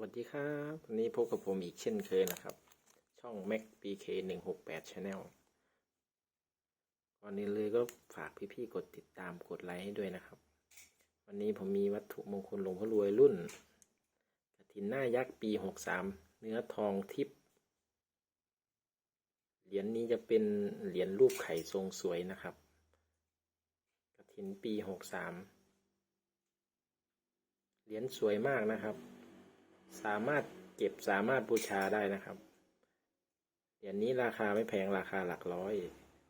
วัสดีครับวันนี้พบกับผมอีกเช่นเคยนะครับ ช่อง Mac BK 1 6 8 Channel ก่อนนี้เลยก็ฝากพี่ๆกดติดตามกดไลค์ให้ด้วยนะครับ วันนี้ผมมีวัตถุมงคลหลวงพ่อรวยรุ่นกฐินหน้ายักษ์ปี 63 เนื้อทองทิพย์เหรียญนี้จะเป็นเหรียญรูปไข่ทรงสวยนะครับกฐินปี 63 เหรียญสวยมากนะครับ สามารถเก็บสามารถบูชาได้นะครับเหรียญนี้ราคาไม่แพงราคาหลักร้อย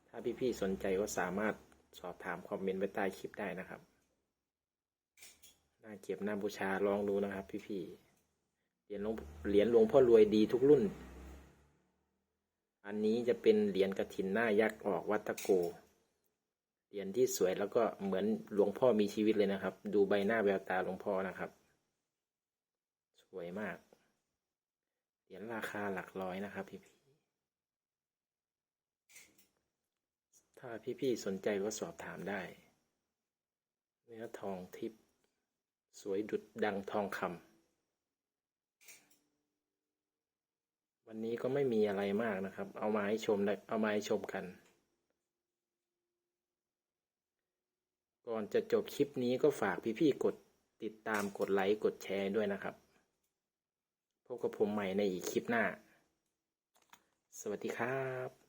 ถ้าพี่ๆสนใจก็สามารถสอบถามคอมเมนต์ไว้ใต้คลิปได้นะครับน่าเก็บน่าบูชาลองดูนะครับ พี่ๆเหรียญหลวงเหรียญหลวงพ่อรวยดีทุกรุ่น อันนี้จะเป็นเหรียญกระถินหน้ายักษ์ออกวัตโกเหรียญที่สวยแล้วก็เหมือนหลวงพ่อมีชีวิตเลยนะครับ ดูใบหน้าแววตาหลวงพ่อนะครับ สวยมาก เหรียญราคาหลักร้อยนะครับพี่พี่ถ้าพี่พี่สนใจก็สอบถามได้ เนื้อทองทิพย์สวยดุดดังทองคำวันนี้ก็ไม่มีอะไรมากนะครับ เอามาให้ชมได้เอามาให้ชมกันก่อนจะจบคลิปนี้ก็ฝากพี่ๆกดติดตามกดไลค์กดแชร์ด้วยนะครับ พบกับผมใหม่ในอีกคลิปหน้า สวัสดีครับ